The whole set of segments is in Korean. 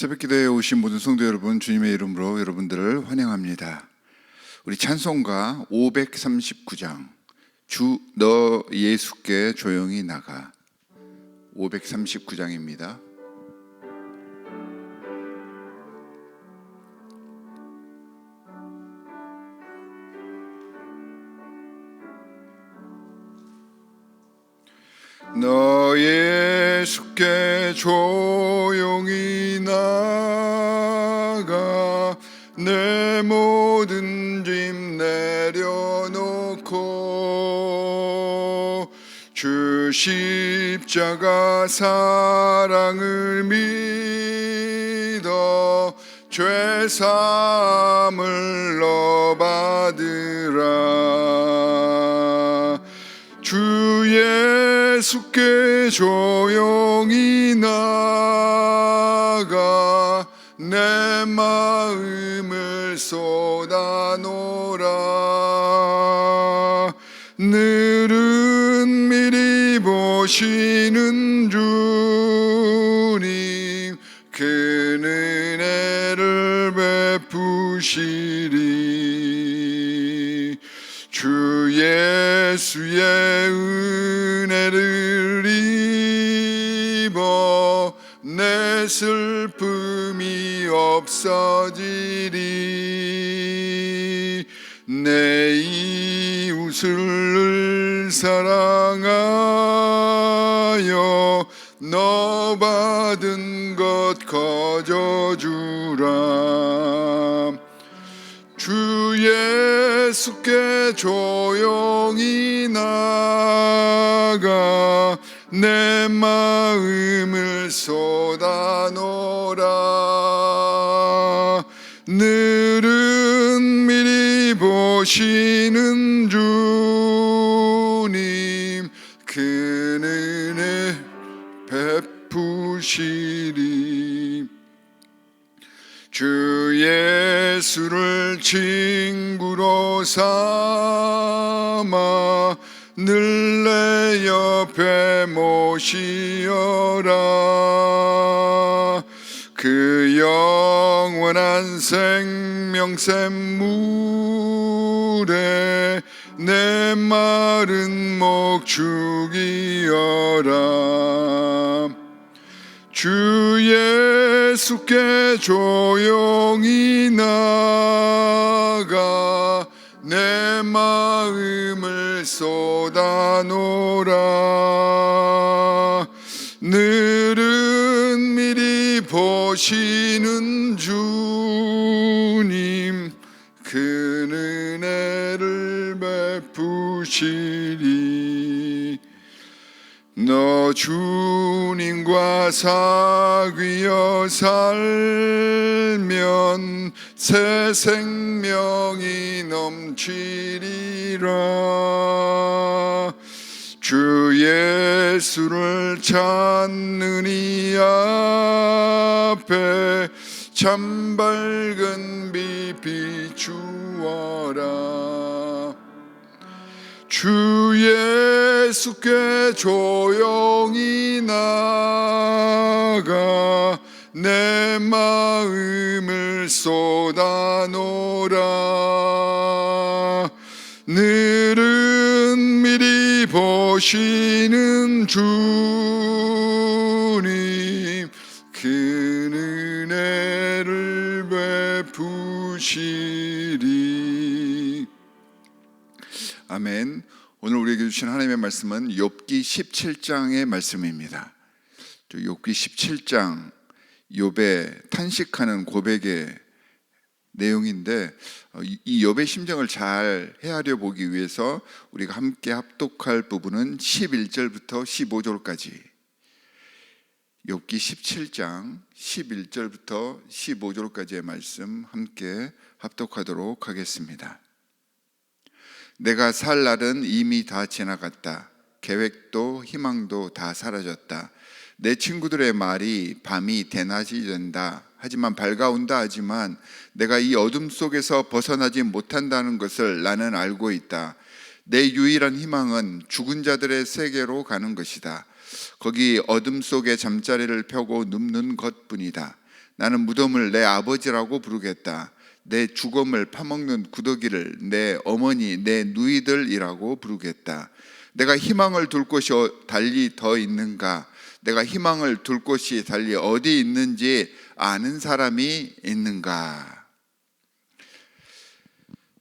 새벽 기도에 오신 모든 성도 여러분 주님의 이름으로 여러분들을 환영합니다. 우리 찬송가 539장 주 너 예수께 조용히 나가 539장입니다. 너 예수께 조용히 주 십자가 사랑을 믿어 죄 사함을 너 받으라. 주 예수께 조용히 나가 내 마음을 쏟아놓으라. 늘은 미리 보시는 주님 그 은혜를 베푸시리. 주 예수의 은혜를 입어 내 슬픔이 없어지리. 내 이웃을 사랑하여 너 받은 것 거저 주라. 주 예수께 조용히 나가 내 마음을 쏟아놓으라. 늘은 미리 보시는 친구로 삼아 늘 내 옆에 모시어라. 그 영원한 생명샘 물에 내 마른 목 죽이어라. 주 예수께 조용히 나가 내 마음을 쏟아놓으라. 늘은 미리 보시는 주님 그 은혜를 베푸시 너 주님과 사귀어 살면 새 생명이 넘치리라. 주 예수를 찾는 이 앞에 참 밝은 빛 비추어라 주 예수께 조용히 나가 내 마음을 쏟아놓으라. 늘은 미리 보시는 주 아멘. 오늘 우리에게 주신 하나님의 말씀은 욥기 17장의 말씀입니다. 저 욥기 17장 욥의 탄식하는 고백의 내용인데 어, 이- 이 욥의 심정을 잘 헤아려 보기 위해서 우리가 함께 합독할 부분은 11절부터 15절까지 욥기 17장 11절부터 15절까지의 말씀 함께 합독하도록 하겠습니다. 내가 살 날은 이미 다 지나갔다. 계획도 희망도 다 사라졌다. 내 친구들의 말이 밤이 대낮이 된다. 하지만 밝아온다 하지만 내가 이 어둠 속에서 벗어나지 못한다는 것을 나는 알고 있다. 내 유일한 희망은 죽은 자들의 세계로 가는 것이다. 거기 어둠 속에 잠자리를 펴고 눕는 것뿐이다. 나는 무덤을 내 아버지라고 부르겠다. 내 죽음을 파먹는 구더기를 내 어머니, 내 누이들이라고 부르겠다. 내가 희망을 둘 곳이 어- 달리 더 있는가? 내가 희망을 둘 곳이 달리 어디 있는지 아는 사람이 있는가?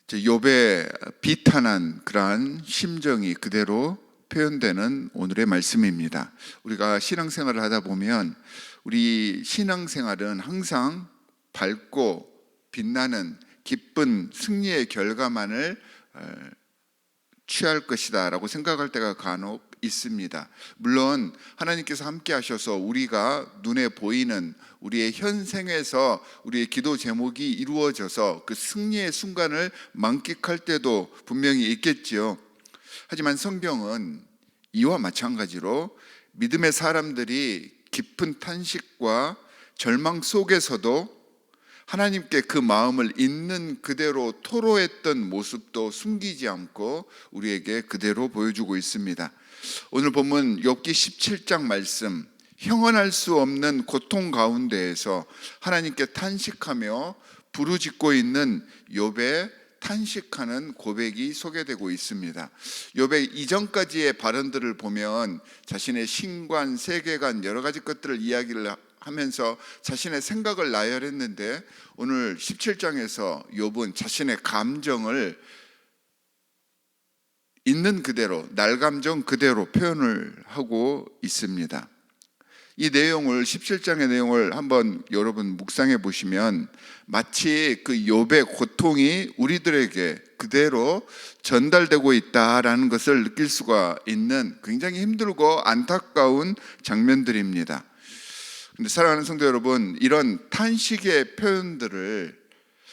욥의 비탄한 그러한 심정이 그대로 표현되는 오늘의 말씀입니다. 우리가 신앙생활을 하다 보면 우리 신앙생활은 항상 밝고 빛나는 기쁜 승리의 결과만을 어, 취할 것이다라고 생각할 때가 간혹 있습니다. 물론 하나님께서 함께 하셔서 우리가 눈에 보이는 우리의 현생에서 우리의 기도 제목이 이루어져서 그 승리의 순간을 만끽할 때도 분명히 있겠지요. 하지만 성경은 이와 마찬가지로 믿음의 사람들이 깊은 탄식과 절망 속에서도 하나님께 그 마음을 있는 그대로 토로했던 모습도 숨기지 않고 우리에게 그대로 보여주고 있습니다. 오늘 본문 욥기 17장 말씀 형언할 수 없는 고통 가운데에서 하나님께 탄식하며 부르짖고 있는 욥의 탄식하는 고백이 소개되고 있습니다. 욥의 이전까지의 발언들을 보면 자신의 신관, 세계관 여러 가지 것들을 이야기를 하면서 자신의 생각을 나열했는데 오늘 17장에서 욥은 자신의 감정을 있는 그대로 날 감정 그대로 표현을 하고 있습니다. 이 내용을 17장의 내용을 한번 여러분 묵상해 보시면 마치 그 욥의 고통이 우리들에게 그대로 전달되고 있다라는 것을 느낄 수가 있는 굉장히 힘들고 안타까운 장면들입니다. 근데 사랑하는 성도 여러분, 이런 탄식의 표현들을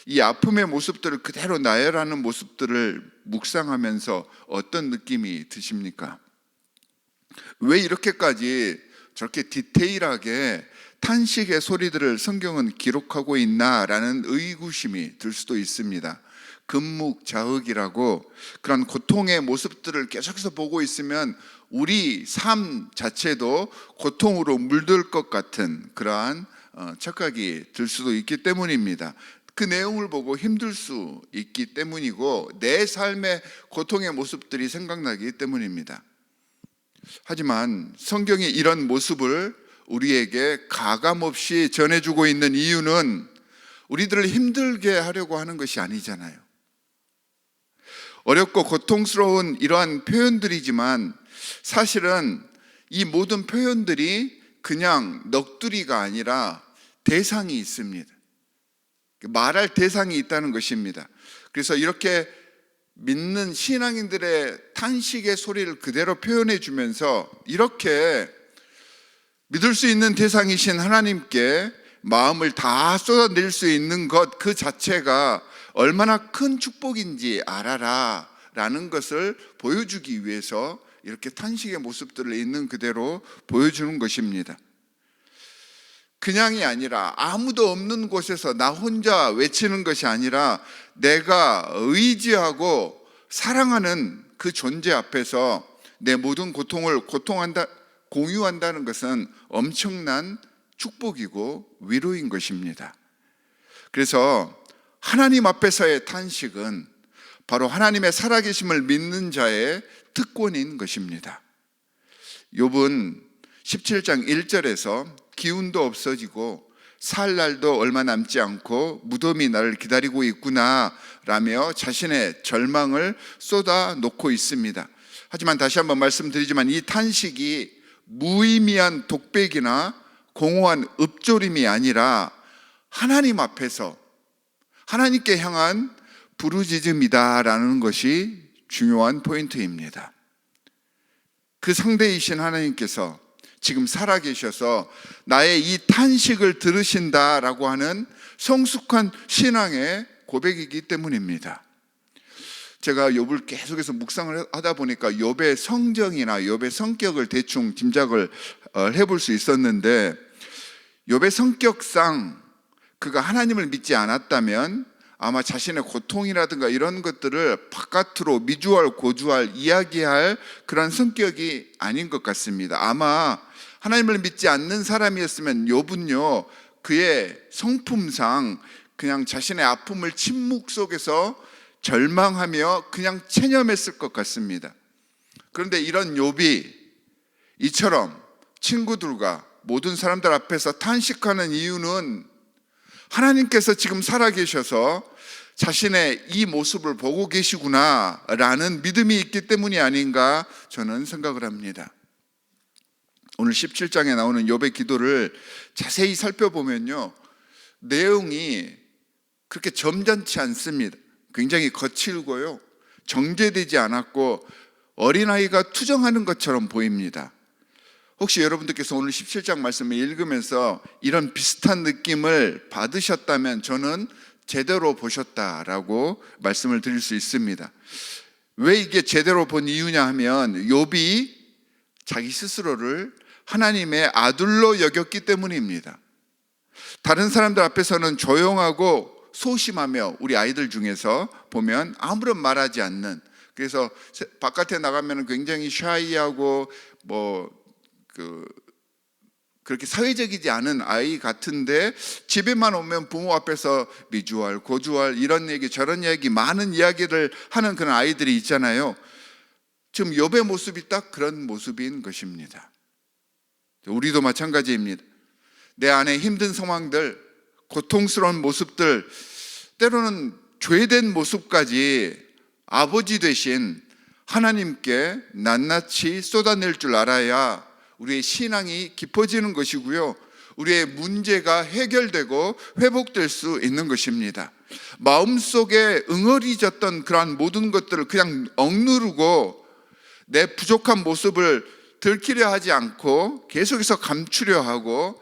이 아픔의 모습들을 그대로 나열하는 모습들을 묵상하면서 어떤 느낌이 드십니까? 왜 이렇게까지 저렇게 디테일하게 탄식의 소리들을 성경은 기록하고 있나라는 의구심이 들 수도 있습니다. 금묵자흑이라고 그런 고통의 모습들을 계속해서 보고 있으면 우리 삶 자체도 고통으로 물들 것 같은 그러한 어, 착각이 들 수도 있기 때문입니다. 그 내용을 보고 힘들 수 있기 때문이고 내 삶의 고통의 모습들이 생각나기 때문입니다. 하지만 성경이 이런 모습을 우리에게 가감 없이 전해주고 있는 이유는 우리들을 힘들게 하려고 하는 것이 아니잖아요. 어렵고 고통스러운 이러한 표현들이지만 사실은 이 모든 표현들이 그냥 넋두리가 아니라 대상이 있습니다. 말할 대상이 있다는 것입니다. 그래서 이렇게 믿는 신앙인들의 탄식의 소리를 그대로 표현해 주면서 이렇게 믿을 수 있는 대상이신 하나님께 마음을 다 쏟아낼 수 있는 것 그 자체가 얼마나 큰 축복인지 알아라 라는 것을 보여주기 위해서 이렇게 탄식의 모습들을 있는 그대로 보여주는 것입니다. 그냥이 아니라 아무도 없는 곳에서 나 혼자 외치는 것이 아니라 내가 의지하고 사랑하는 그 존재 앞에서 내 모든 고통을 고통한다 공유한다는 것은 엄청난 축복이고 위로인 것입니다. 그래서 하나님 앞에서의 탄식은 바로 하나님의 살아계심을 믿는 자의 특권인 것입니다. 욥은 17장 1절에서 기운도 없어지고 살 날도 얼마 남지 않고 무덤이 나를 기다리고 있구나 라며 자신의 절망을 쏟아 놓고 있습니다. 하지만 다시 한번 말씀드리지만 이 탄식이 무의미한 독백이나 공허한 읊조림이 아니라 하나님 앞에서 하나님께 향한 부르짖음이다라는 것이 중요한 포인트입니다. 그 상대이신 하나님께서 지금 살아계셔서 나의 이 탄식을 들으신다라고 하는 성숙한 신앙의 고백이기 때문입니다. 제가 욥을 계속해서 묵상을 하다 보니까 욥의 성정이나 욥의 성격을 대충 짐작을 어, 해볼 수 있었는데 욥의 성격상 그가 하나님을 믿지 않았다면 아마 자신의 고통이라든가 이런 것들을 바깥으로 미주알 고주알 이야기할 그런 성격이 아닌 것 같습니다. 아마 하나님을 믿지 않는 사람이었으면 욥은요 그의 성품상 그냥 자신의 아픔을 침묵 속에서 절망하며 그냥 체념했을 것 같습니다. 그런데 이런 욥이 이처럼 친구들과 모든 사람들 앞에서 탄식하는 이유는 하나님께서 지금 살아계셔서 자신의 이 모습을 보고 계시구나라는 믿음이 있기 때문이 아닌가 저는 생각을 합니다. 오늘 17장에 나오는 욥의 기도를 자세히 살펴보면요. 내용이 그렇게 점잖지 않습니다. 굉장히 거칠고요. 정제되지 않았고 어린아이가 투정하는 것처럼 보입니다. 혹시 여러분들께서 오늘 17장 말씀을 읽으면서 이런 비슷한 느낌을 받으셨다면 저는 제대로 보셨다라고 말씀을 드릴 수 있습니다. 왜 이게 제대로 본 이유냐 하면 욥이 자기 스스로를 하나님의 아들로 여겼기 때문입니다. 다른 사람들 앞에서는 조용하고 소심하며 우리 아이들 중에서 보면 아무런 말하지 않는 그래서 바깥에 나가면 굉장히 샤이하고 뭐 그 그렇게 사회적이지 않은 아이 같은데 집에만 오면 부모 앞에서 미주알, 고주알 이런 얘기 저런 얘기 많은 이야기를 하는 그런 아이들이 있잖아요. 지금 욥의 모습이 딱 그런 모습인 것입니다. 우리도 마찬가지입니다. 내 안에 힘든 상황들, 고통스러운 모습들, 때로는 죄된 모습까지 아버지 되신 하나님께 낱낱이 쏟아낼 줄 알아야 우리의 신앙이 깊어지는 것이고요. 우리의 문제가 해결되고 회복될 수 있는 것입니다. 마음속에 응어리졌던 그러한 모든 것들을 그냥 억누르고 내 부족한 모습을 들키려 하지 않고 계속해서 감추려 하고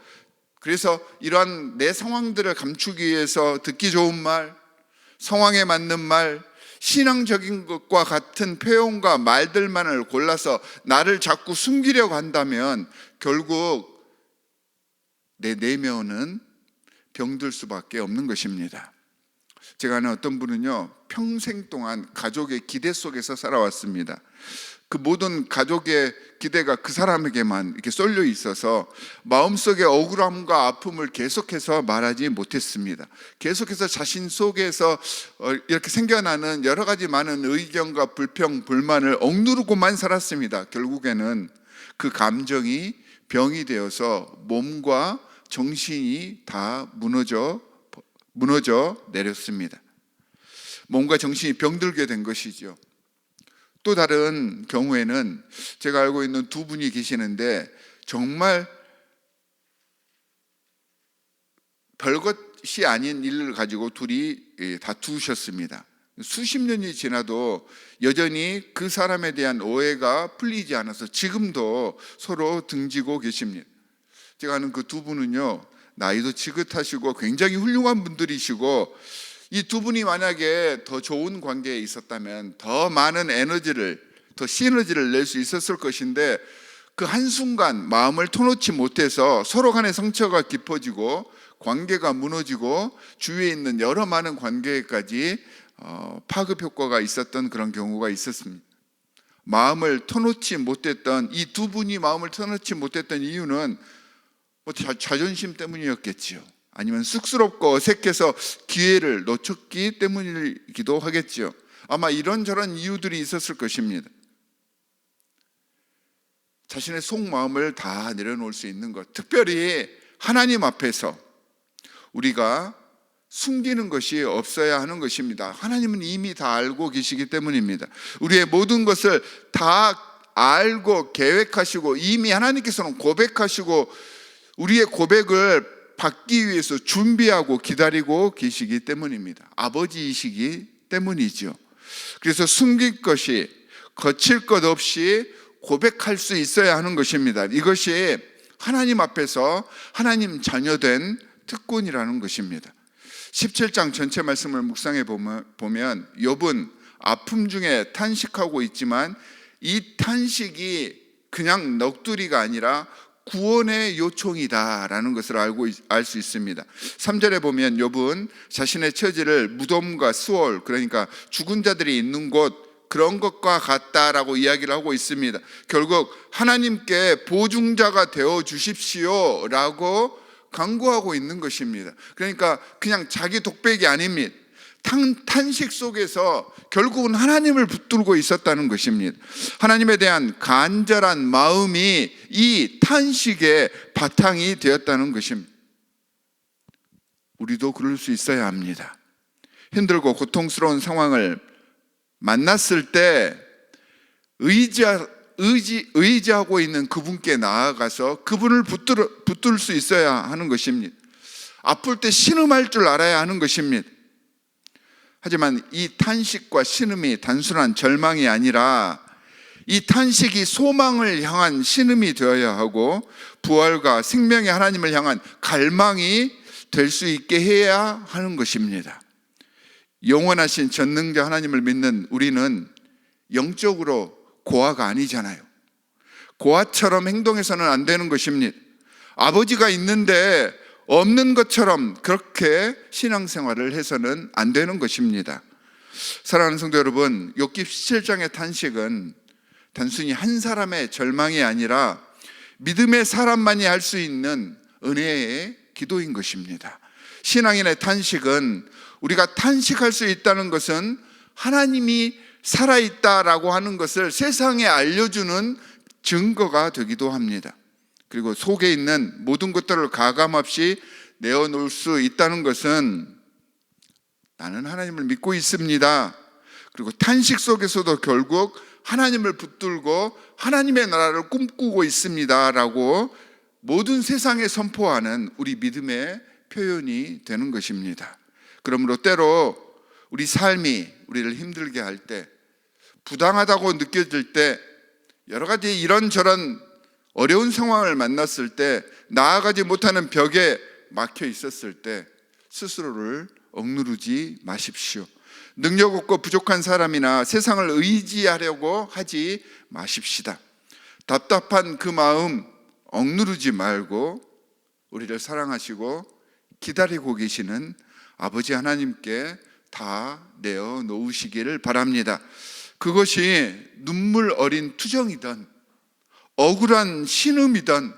그래서 이러한 내 상황들을 감추기 위해서 듣기 좋은 말, 상황에 맞는 말, 신앙적인 것과 같은 표현과 말들만을 골라서 나를 자꾸 숨기려고 한다면 결국 내 내면은 병들 수밖에 없는 것입니다. 제가 아는 어떤 분은요, 평생 동안 가족의 기대 속에서 살아왔습니다. 그 모든 가족의 기대가 그 사람에게만 이렇게 쏠려 있어서 마음속에 억울함과 아픔을 계속해서 말하지 못했습니다. 계속해서 자신 속에서 어, 이렇게 생겨나는 여러 가지 많은 의견과 불평, 불만을 억누르고만 살았습니다. 결국에는 그 감정이 병이 되어서 몸과 정신이 다 무너져 무너져 내렸습니다. 몸과 정신이 병들게 된 것이죠. 또 다른 경우에는 제가 알고 있는 두 분이 계시는데 정말 별것이 아닌 일을 가지고 둘이 예, 다투셨습니다. 수십 년이 지나도 여전히 그 사람에 대한 오해가 풀리지 않아서 지금도 서로 등지고 계십니다. 제가 아는 그 두 분은요, 나이도 지긋하시고 굉장히 훌륭한 분들이시고 이 두 분이 만약에 더 좋은 관계에 있었다면 더 많은 에너지를 더 시너지를 낼 수 있었을 것인데 그 한순간 마음을 터놓지 못해서 서로 간의 상처가 깊어지고 관계가 무너지고 주위에 있는 여러 많은 관계까지 어, 파급 효과가 있었던 그런 경우가 있었습니다. 마음을 터놓지 못했던 이 두 분이 마음을 터놓지 못했던 이유는 뭐 자, 자존심 때문이었겠지요. 아니면 쑥스럽고 어색해서 기회를 놓쳤기 때문이기도 하겠지요. 아마 이런저런 이유들이 있었을 것입니다. 자신의 속마음을 다 내려놓을 수 있는 것. 특별히 하나님 앞에서 우리가 숨기는 것이 없어야 하는 것입니다. 하나님은 이미 다 알고 계시기 때문입니다. 우리의 모든 것을 다 알고 계획하시고 이미 하나님께서는 고백하시고 우리의 고백을 받기 위해서 준비하고 기다리고 계시기 때문입니다. 아버지이시기 때문이죠. 그래서 숨길 것이 거칠 것 없이 고백할 수 있어야 하는 것입니다. 이것이 하나님 앞에서 하나님 자녀된 특권이라는 것입니다. 17장 전체 말씀을 묵상해 보면 욥은 아픔 중에 탄식하고 있지만 이 탄식이 그냥 넋두리가 아니라 구원의 요청이다라는 것을 알고 알 수 있습니다. 3절에 보면 욥은 자신의 처지를 무덤과 수월 그러니까 죽은 자들이 있는 곳 그런 것과 같다라고 이야기를 하고 있습니다. 결국 하나님께 보증자가 되어 주십시오라고 강구하고 있는 것입니다. 그러니까 그냥 자기 독백이 아닙니다. 탄, 탄식 속에서 결국은 하나님을 붙들고 있었다는 것입니다. 하나님에 대한 간절한 마음이 이 탄식의 바탕이 되었다는 것입니다. 우리도 그럴 수 있어야 합니다. 힘들고 고통스러운 상황을 만났을 때 의지, 의지, 의지하고 있는 그분께 나아가서 그분을 붙들, 붙들 수 있어야 하는 것입니다. 아플 때 신음할 줄 알아야 하는 것입니다. 하지만 이 탄식과 신음이 단순한 절망이 아니라 이 탄식이 소망을 향한 신음이 되어야 하고 부활과 생명의 하나님을 향한 갈망이 될 수 있게 해야 하는 것입니다. 영원하신 전능자 하나님을 믿는 우리는 영적으로 고아가 아니잖아요. 고아처럼 행동해서는 안 되는 것입니다. 아버지가 있는데 없는 것처럼 그렇게 신앙생활을 해서는 안 되는 것입니다. 사랑하는 성도 여러분, 욥기 17장의 탄식은 단순히 한 사람의 절망이 아니라 믿음의 사람만이 할 수 있는 은혜의 기도인 것입니다. 신앙인의 탄식은 우리가 탄식할 수 있다는 것은 하나님이 살아있다라고 하는 것을 세상에 알려주는 증거가 되기도 합니다. 그리고 속에 있는 모든 것들을 가감없이 내어놓을 수 있다는 것은 나는 하나님을 믿고 있습니다. 그리고 탄식 속에서도 결국 하나님을 붙들고 하나님의 나라를 꿈꾸고 있습니다라고 모든 세상에 선포하는 우리 믿음의 표현이 되는 것입니다. 그러므로 때로 우리 삶이 우리를 힘들게 할 때, 부당하다고 느껴질 때, 여러 가지 이런저런 어려운 상황을 만났을 때, 나아가지 못하는 벽에 막혀 있었을 때, 스스로를 억누르지 마십시오. 능력 없고 부족한 사람이나 세상을 의지하려고 하지 마십시다. 답답한 그 마음 억누르지 말고 우리를 사랑하시고 기다리고 계시는 아버지 하나님께 다 내어 놓으시기를 바랍니다. 그것이 눈물 어린 투정이든 억울한 신음이든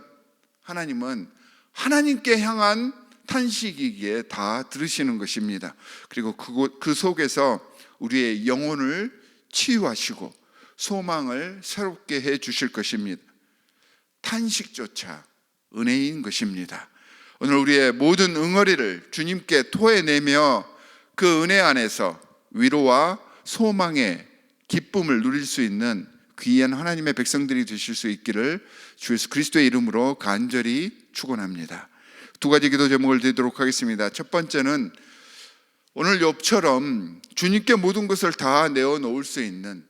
하나님은 하나님께 향한 탄식이기에 다 들으시는 것입니다. 그리고 그곳, 그 속에서 우리의 영혼을 치유하시고 소망을 새롭게 해 주실 것입니다. 탄식조차 은혜인 것입니다. 오늘 우리의 모든 응어리를 주님께 토해내며 그 은혜 안에서 위로와 소망의 기쁨을 누릴 수 있는 귀한 하나님의 백성들이 되실 수 있기를 주 예수 그리스도의 이름으로 간절히 축원합니다. 두 가지 기도 제목을 드리도록 하겠습니다. 첫 번째는 오늘 욥처럼 주님께 모든 것을 다 내어 놓을 수 있는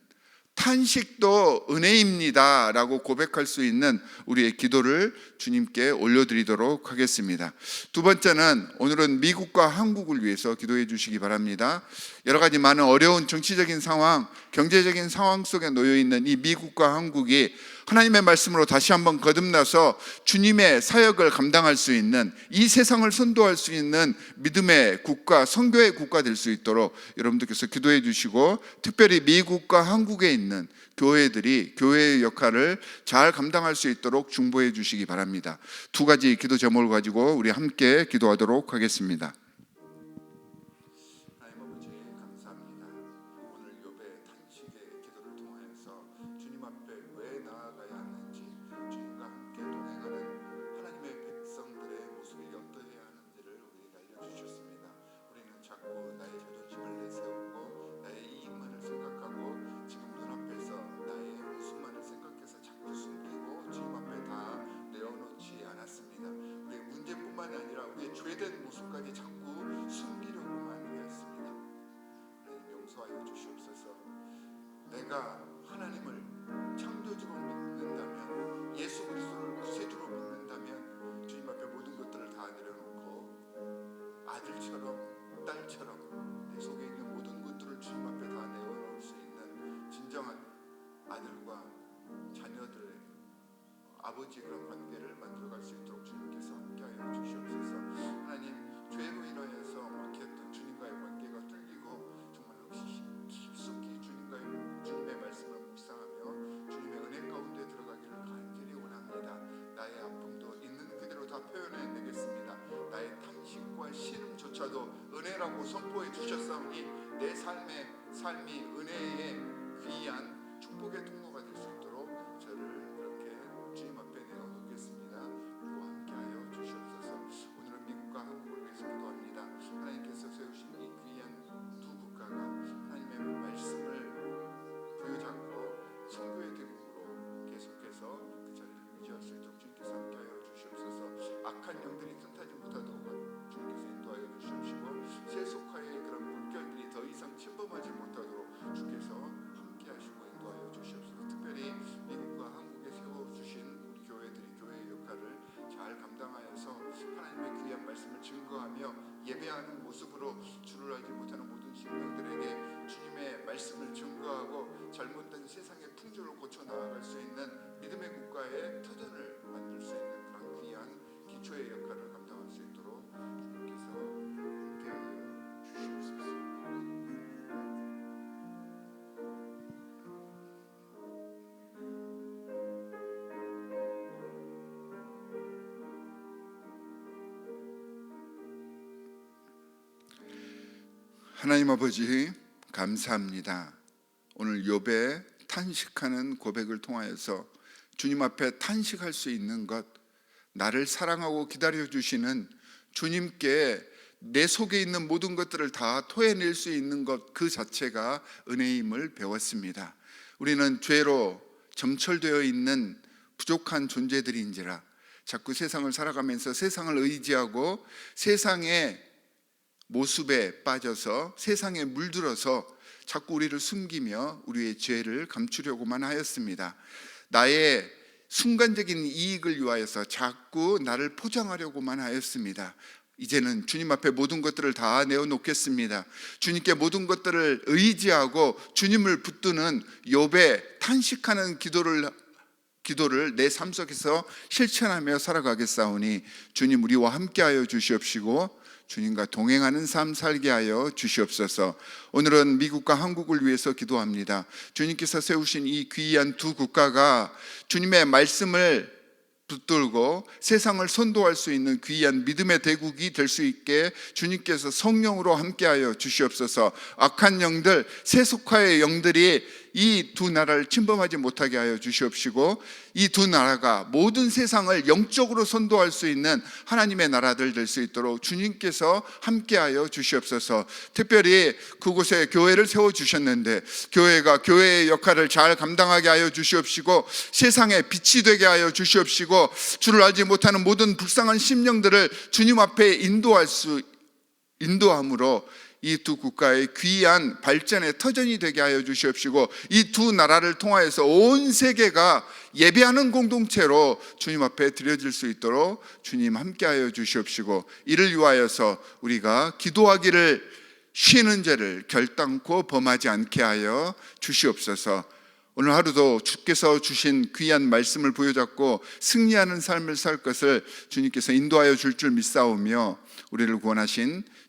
탄식도 은혜입니다. 라고 고백할 수 있는 우리의 기도를 주님께 올려드리도록 하겠습니다. 두 번째는 오늘은 미국과 한국을 위해서 기도해 주시기 바랍니다. 여러 가지 많은 어려운 정치적인 상황, 경제적인 상황 속에 놓여 있는 이 미국과 한국이 하나님의 말씀으로 다시 한번 거듭나서 주님의 사역을 감당할 수 있는 이 세상을 선도할 수 있는 믿음의 국가, 선교의 국가 될 수 있도록 여러분들께서 기도해 주시고 특별히 미국과 한국에 있는 교회들이 교회의 역할을 잘 감당할 수 있도록 중보해 주시기 바랍니다. 두 가지 기도 제목을 가지고 우리 함께 기도하도록 하겠습니다. 뿐만 아니라 우리의 죄된 모습까지 자꾸 숨기려고만 하였습니다. 하나님 용서하여 주시옵소서. 내가 하나님을 창조주로 믿는다면 예수 그리스도를 구세주로 믿는다면 주님 앞에 모든 것들을 다 내려놓고 아들처럼 딸처럼 내 속에 있는 모든 것들을 주님 앞에 다 내어놓을 수 있는 진정한 아들과 자녀들의 아버지 그런 관계 다 표현해야 되겠습니다. 나의 탐식과 신음조차도 은혜라고 선포해 주셨사오니 내 삶의 삶이 은혜에 귀한 축복의 통로가 될 수 있도록 저를 예배하는 모습으로 주를 알지 못하는 모든 신령들에게 주님의 말씀을 증거하고 잘못된 세상의 풍조를 고쳐 나아갈 수 있는 믿음의 국가의 터전을 만들 수 있는 그런 귀한 기초의 역할을 감당할 수 있도록 하나님 아버지 감사합니다. 오늘 욥의 탄식하는 고백을 통하여서 주님 앞에 탄식할 수 있는 것, 나를 사랑하고 기다려 주시는 주님께 내 속에 있는 모든 것들을 다 토해낼 수 있는 것 그 자체가 은혜임을 배웠습니다. 우리는 죄로 점철되어 있는 부족한 존재들인지라 자꾸 세상을 살아가면서 세상을 의지하고 세상의 모습에 빠져서 세상에 물들어서 자꾸 우리를 숨기며 우리의 죄를 감추려고만 하였습니다. 나의 순간적인 이익을 위하여서 자꾸 나를 포장하려고만 하였습니다. 이제는 주님 앞에 모든 것들을 다 내어놓겠습니다. 주님께 모든 것들을 의지하고 주님을 붙드는 욥의 탄식하는 기도를 기도를 내 삶 속에서 실천하며 살아가겠사오니 주님 우리와 함께하여 주시옵시고 주님과 동행하는 삶 살게 하여 주시옵소서. 오늘은 미국과 한국을 위해서 기도합니다. 주님께서 세우신 이 귀한 두 국가가 주님의 말씀을 붙들고 세상을 선도할 수 있는 귀한 믿음의 대국이 될 수 있게 주님께서 성령으로 함께하여 주시옵소서. 악한 영들, 세속화의 영들이 이 두 나라를 침범하지 못하게 하여 주시옵시고 이 두 나라가 모든 세상을 영적으로 선도할 수 있는 하나님의 나라들 될 수 있도록 주님께서 함께하여 주시옵소서. 특별히 그곳에 교회를 세워 주셨는데 교회가 교회의 역할을 잘 감당하게 하여 주시옵시고 세상에 빛이 되게 하여 주시옵시고 주를 알지 못하는 모든 불쌍한 심령들을 주님 앞에 인도할 수 인도함으로 이 두 국가의 귀한 발전의 터전이 되게 하여 주시옵시고 이 두 나라를 통하여서 온 세계가 예배하는 공동체로 주님 앞에 드려질 수 있도록 주님 함께하여 주시옵시고 이를 위하여서 우리가 기도하기를 쉬는 죄를 결단코 범하지 않게 하여 주시옵소서. 오늘 하루도 주께서 주신 귀한 말씀을 부여잡고 승리하는 삶을 살 것을 주님께서 인도하여 줄 줄 믿사오며 우리를 구원하신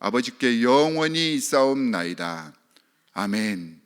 아버지께 영원히 있사옵나이다. 아멘